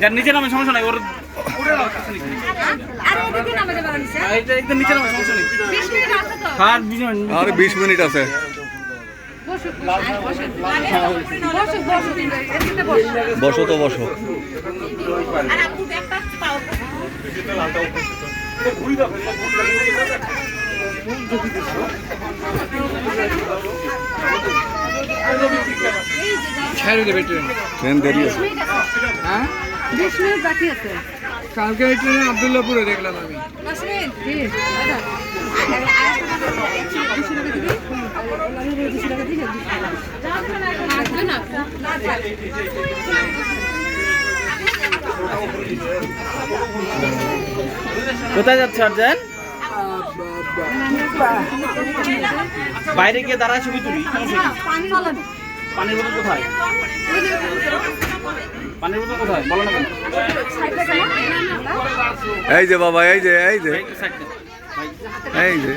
যার নিচে নামে সমস্যা নাই ওর আরে বিশ মিনিট আছে। বসো তো বসো। ছেড়ে দেবে ট্রেন ট্রেন দেরি আছে। হ্যাঁ? বিশ মিনিট বাকি আছে। কালকে ট্রেনে আবদুল্লাপুরে দেখলাম আমি। না কোথায় যাচ্ছে অর্জেন? বাইরে গিয়ে দাঁড়ায় ছবি তুলি পানির বোতল কোথায়? পানির বোতল কোথায়? বলো না এই যে বাবা এই যে এই যে। এই যে।